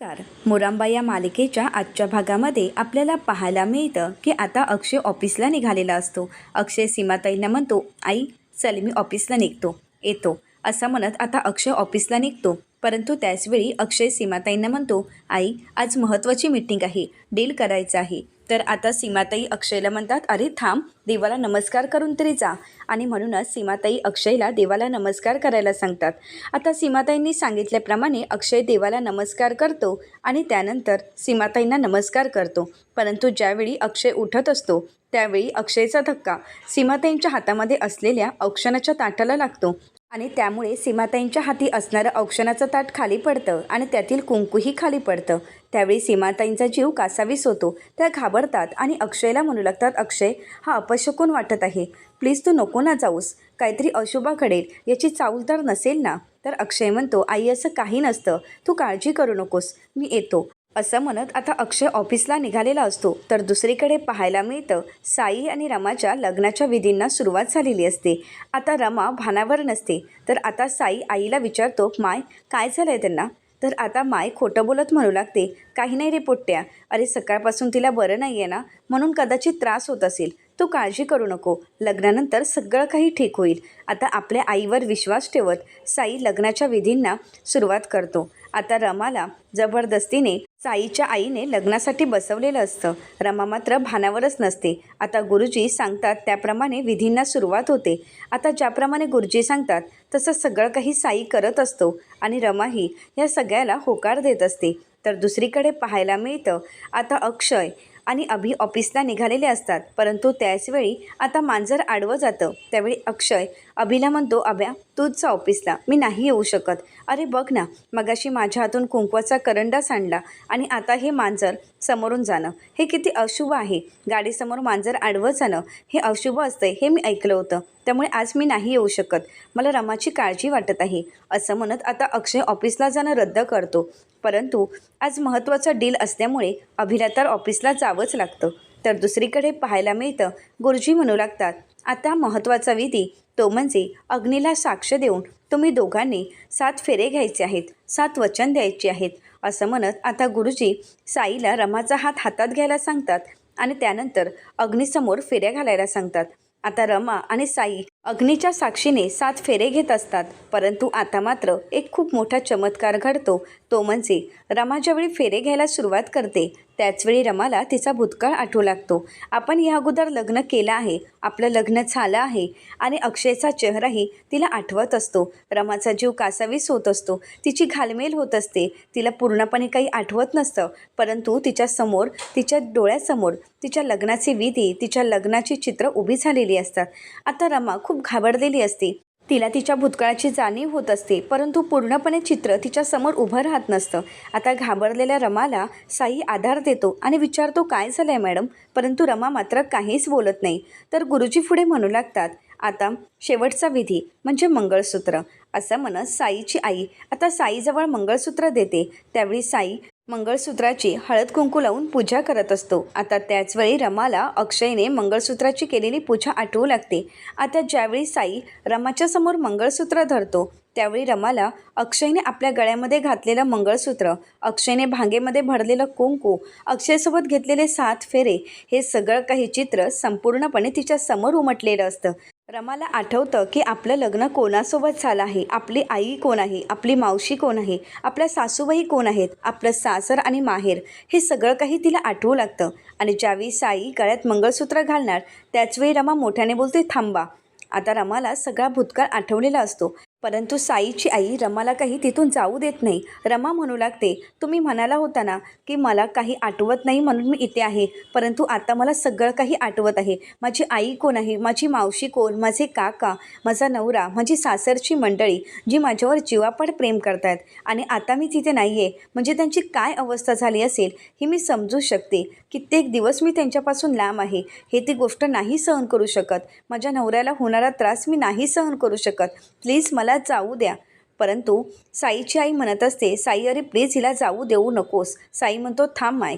Car moramba या मालिकेच्या आजच्या भागामध्ये आपल्याला पाहायला मिळतं की आता अक्षय ऑफिसला निघालेला असतो. अक्षय सीमाताईंना म्हणतो आई चल मी ऑफिसला निघतो येतो. असं म्हणत आता अक्षय ऑफिसला निघतो. परंतु त्याचवेळी अक्षय सीमाताईंना म्हणतो आई आज महत्त्वाची मीटिंग आहे डील करायचं आहे. तर आता सीमाताई अक्षयला म्हणतात अरे थांब देवाला नमस्कार करून तरी जा. आणि म्हणूनच सीमाताई अक्षयला देवाला नमस्कार करायला सांगतात. आता सीमाताईंनी सांगितल्याप्रमाणे अक्षय देवाला नमस्कार करतो आणि त्यानंतर सीमाताईंना नमस्कार करतो. परंतु ज्यावेळी अक्षय उठत असतो त्यावेळी अक्षयचा धक्का. सीमाताईंच्या हातामध्ये असलेल्या औक्षणाच्या ताटाला लागतो. आणि त्यामुळे सीमाताईंच्या हाती असणारं औक्षणाचं ताट खाली पडतं आणि त्यातील कुंकूही खाली पडतं. त्यावेळी सीमाताईंचा जीव कासावीस होतो. त्या घाबरतात आणि अक्षयला म्हणू लागतात अक्षय हा अपशकून वाटत आहे. प्लीज तू नको ना जाऊस. काहीतरी अशुभा घडेल. याची चाऊल तर नसेल ना? तर अक्षय म्हणतो आई असं काही नसतं. तू काळजी करू नकोस. मी येतो. असं म्हणत आता अक्षय ऑफिसला निघालेला असतो. तर दुसरीकडे पाहायला मिळतं साई आणि रमाच्या लग्नाच्या विधींना सुरुवात झालेली असते. आता रमा भानावर नसते. तर आता साई आईला विचारतो माय काय झालं आहे त्यांना? तर आता माय खोटं बोलत म्हणू लागते काही नाही रे पोट्ट्या. अरे सकाळपासून तिला बरं नाही आहे ना? म्हणून कदाचित त्रास होत असेल. तू काळजी करू नको. लग्नानंतर सगळं काही ठीक होईल. आता आपल्या आईवर विश्वास ठेवत साई लग्नाच्या विधींना सुरुवात करतो. आता रमाला जबरदस्तीने साईच्या आईने लग्नासाठी बसवलेलं असतं. रमा मात्र भानावरच नसते. आता गुरुजी सांगतात त्याप्रमाणे विधींना सुरुवात होते. आता ज्याप्रमाणे गुरुजी सांगतात तसं सगळं काही साई करत असतो आणि रमाही या सगळ्याला होकार देत असते. तर दुसरीकडे पाहायला मिळतं आता अक्षय आणि अभि ऑफिसला निघालेले असतात. परंतु त्याचवेळी आता मांजर आडवं जातं. त्यावेळी अक्षय अभिला म्हणतो अभ्या तूच ऑफिसला. मी नाही येऊ शकत. अरे बघ ना मगाशी माझ्या हातून कुंकवाचा करंडा सांडला आणि आता हे मांजर समोरून जाणं. हे किती अशुभ आहे. गाडीसमोर मांजर आडवं जाणं. हे अशुभ असतं हे मी ऐकलं होतं. त्यामुळे आज मी नाही येऊ शकत. मला रमाची काळजी वाटत आहे. असं म्हणत आता अक्षय ऑफिसला जाणं रद्द करतो. परंतु आज महत्त्वाचं डील असल्यामुळे अभिनेतार ऑफिसला जावंच लागतं. तर दुसरीकडे पाहायला मिळतं गुरुजी म्हणू लागतात आता महत्त्वाचा विधी तो म्हणजे अग्नीला साक्ष देऊन तुम्ही दोघांनी सात फेरे घ्यायचे आहेत सात वचन द्यायचे आहेत. असं म्हणत आता गुरुजी साईला रमाचा हात हातात घ्यायला सांगतात आणि त्यानंतर अग्नीसमोर फेऱ्या घालायला सांगतात. आता रमा आणि साई अग्नीच्या साक्षीने सात फेरे घेत असतात परंतु आता मात्र एक खूप मोठा चमत्कार घडतो. तो म्हणजे रमा ज्यावेळी फेरे घ्यायला सुरुवात करते त्याचवेळी रमाला तिचा भूतकाळ आठवू लागतो. आपण या अगोदर लग्न केलं आहे. आपलं लग्न झालं आहे आणि अक्षयचा चेहराही तिला आठवत असतो. रमाचा जीव कासावीस होत असतो. तिची घालमेल होत असते. तिला पूर्णपणे काही आठवत नसतं. परंतु तिच्यासमोर तिच्या डोळ्यासमोर तिच्या लग्नाची विधी तिच्या लग्नाची चित्र उभी झालेली असतात. आता रमा खूप घाबरलेली असते. तिला तिच्या भूतकाळाची जाणीव होत असते परंतु पूर्णपणे चित्र तिच्या समोर उभं राहत नसतं. आता घाबरलेल्या रमाला साई आधार देतो आणि विचारतो काय झालं आहे मॅडम परंतु रमा मात्र काहीच बोलत नाही. तर गुरुजी पुढे म्हणू लागतात आता शेवटचा विधी म्हणजे मंगळसूत्र. असं म्हणत साईची आई आता साईजवळ मंगळसूत्र देते. त्यावेळी साई मंगळसूत्राची हळद कुंकू लावून पूजा करत असतो. आता त्याचवेळी रमाला अक्षयने मंगळसूत्राची केलेली पूजा आठवू लागते. आता ज्यावेळी साई रमाच्या समोर मंगळसूत्र धरतो त्यावेळी रमाला अक्षयने आपल्या गळ्यामध्ये घातलेलं मंगळसूत्र अक्षयने भांगेमध्ये भरलेलं कुंकू अक्षयसोबत घेतलेले सात फेरे हे सगळं काही चित्र संपूर्णपणे तिच्या समोर उमटलेलं असतं. रमाला आठवतं की आपलं लग्न कोणासोबत झालं आहे? आपली आई कोण आहे? आपली मावशी कोण आहे? आपल्या सासूबाई कोण आहेत? आपलं सासर आणि माहेर हे सगळं काही तिला आठवू लागतं. आणि ज्यावेळी साई गळ्यात मंगळसूत्र घालणार त्याचवेळी रमा मोठ्याने बोलते थांबा. आता रमाला सगळा भूतकाळ आठवलेला असतो. परंतु साईची आई रमाला काही तिथून जाऊ देत नाही. रमा म्हणू लागते तुम्ही म्हणाला होता ना की मला काही आठवत नाही म्हणून मी इथे आहे परंतु आता मला सगळं काही आठवत आहे. माझी आई कोण आहे? माझी मावशी कोण? माझे काका? माझा नवरा? माझी सासरची मंडळी जी माझ्यावर जीवापाड प्रेम करतायत आणि आता मी तिथे नाही आहे म्हणजे त्यांची काय अवस्था झाली असेल ही मी समजू शकते. कित्येक दिवस मी त्यांच्यापासून लांब आहे. हे ती गोष्ट नाही सहन करू शकत. माझ्या नवऱ्याला होणारा त्रास मी नाही सहन करू शकत. प्लीज मला जाऊ द्या. परंतु साईची आई म्हणत असते साई अरे प्लीज हिला जाऊ देऊ नकोस. साई म्हणतो थांब माय.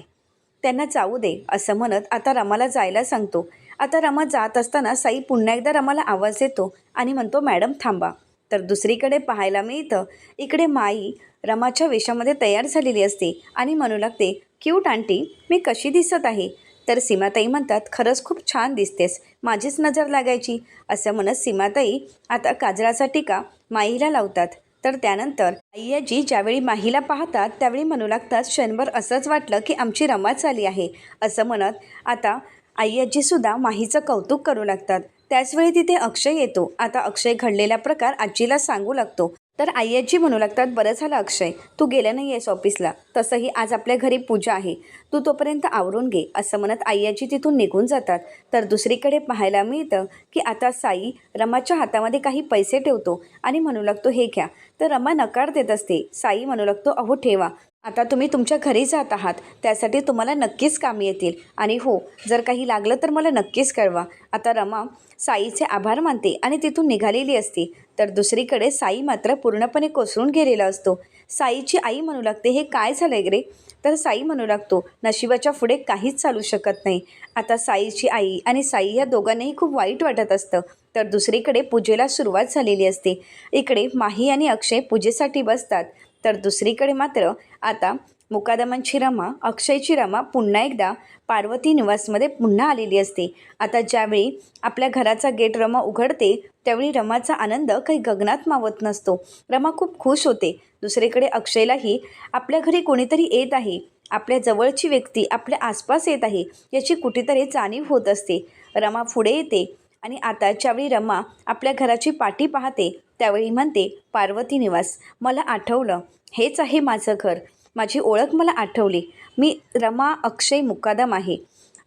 त्यांना जाऊ दे असं म्हणत आता रमाला जायला सांगतो. आता रमा जात असताना साई पुन्हा एकदा रमाला आवाज देतो आणि म्हणतो मॅडम थांबा. तर दुसरीकडे पाहायला मिळतं इकडे माई रमाच्या वेशामध्ये तयार झालेली असते आणि म्हणू लागते क्यूट आंटी मी कशी दिसत आहे? तर सीमाताई म्हणतात खरंच खूप छान दिसतेस. माझीच नजर लागायची. असं म्हणत सीमाताई आता काजळाचा टिका माईला लावतात. तर त्यानंतर अय्याजी ज्यावेळी माहीला पाहतात त्यावेळी म्हणू लागतात क्षणभर असंच वाटलं की आमची रमाच आली आहे. असं म्हणत आता अय्याजीसुद्धा माहीचं कौतुक करू लागतात. त्याचवेळी तिथे अक्षय येतो. आता अक्षय घडलेला प्रकार आजीला सांगू लागतो. तर आय्याजी म्हणू लागतात बरं झालं अक्षय तू गेलं नाही आहेस ऑफिसला. तसंही आज आपल्या घरी पूजा आहे. तू तोपर्यंत आवरून घे असं म्हणत आय्याजी तिथून निघून जातात. तर दुसरीकडे पाहायला मिळतं की आता साई रमाच्या हातामध्ये काही पैसे ठेवतो आणि म्हणू लागतो हे घ्या. तर रमा नकार देत असते. साई म्हणू लागतो अहो ठेवा. आता तुम्ही तुमच्या घरी जात आहात त्यासाठी तुम्हाला नक्कीच कामी येतील. आणि हो जर काही लागलं तर मला नक्कीच कळवा. आता रमा साईचे आभार मानते आणि तिथून निघालेली असते. तर दुसरीकडे साई मात्र पूर्णपणे कोसळून गेलेला असतो. साईची आई म्हणू लागते हे काय झालं रे? तर साई म्हणू लागतो नशिबाच्या पुढे काहीच चालू शकत नाही. आता साईची आई आणि साई या दोघांनाही खूप वाईट वाटत असतं. तर दुसरीकडे पूजेला सुरुवात झालेली असते. इकडे माही आणि अक्षय पूजेसाठी बसतात. तर दुसरीकडे मात्र आता मुकादमांची रमा अक्षयची रमा पुन्हा एकदा पार्वती निवासमध्ये पुन्हा आलेली असते. आता ज्यावेळी आपल्या घराचा गेट रमा उघडते त्यावेळी रमाचा आनंद काही गगनात मावत नसतो. रमा खूप खुश होते. दुसरीकडे अक्षयलाही आपल्या घरी कोणीतरी येत आहे. आपल्या जवळची व्यक्ती आपल्या आसपास येत आहे याची कुठेतरी जाणीव होत असते. रमा पुढे येते आणि आता ज्यावेळी रमा आपल्या घराची पाठी पाहते त्यावेळी म्हणते पार्वती निवास मला आठवलं. हेच आहे माझं घर. माझी ओळख मला आठवली. मी रमा अक्षय मुकादम आहे.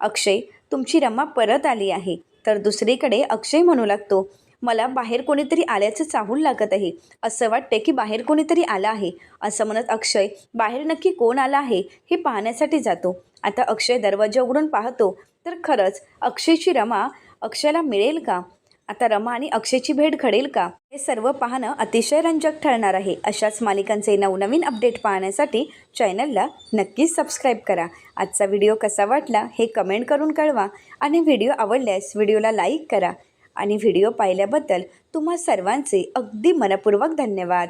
अक्षय तुमची रमा परत आली आहे. तर दुसरीकडे अक्षय म्हणू लागतो. मला बाहेर कोणीतरी आल्याचं चाहूल लागत आहे. असं वाटते की बाहेर कोणीतरी आलं आहे. असं म्हणत अक्षय बाहेर नक्की कोण आलं आहे हे पाहण्यासाठी जातो. आता अक्षय दरवाजा उघडून पाहतो. तर खरंच अक्षयची रमा अक्षयला मिळेल का? आता रमा आणि अक्षयची भेट घडेल का? हे सर्व पाहणं अतिशय रंजक ठरणार आहे. अशाच मालिकांचे नवनवीन अपडेट पाहण्यासाठी चॅनलला नक्कीच सबस्क्राईब करा. आजचा व्हिडिओ कसा वाटला हे कमेंट करून कळवा आणि व्हिडिओ आवडल्यास व्हिडिओला लाईक करा. आणि व्हिडिओ पाहिल्याबद्दल तुम्हा सर्वांचे अगदी मनपूर्वक धन्यवाद.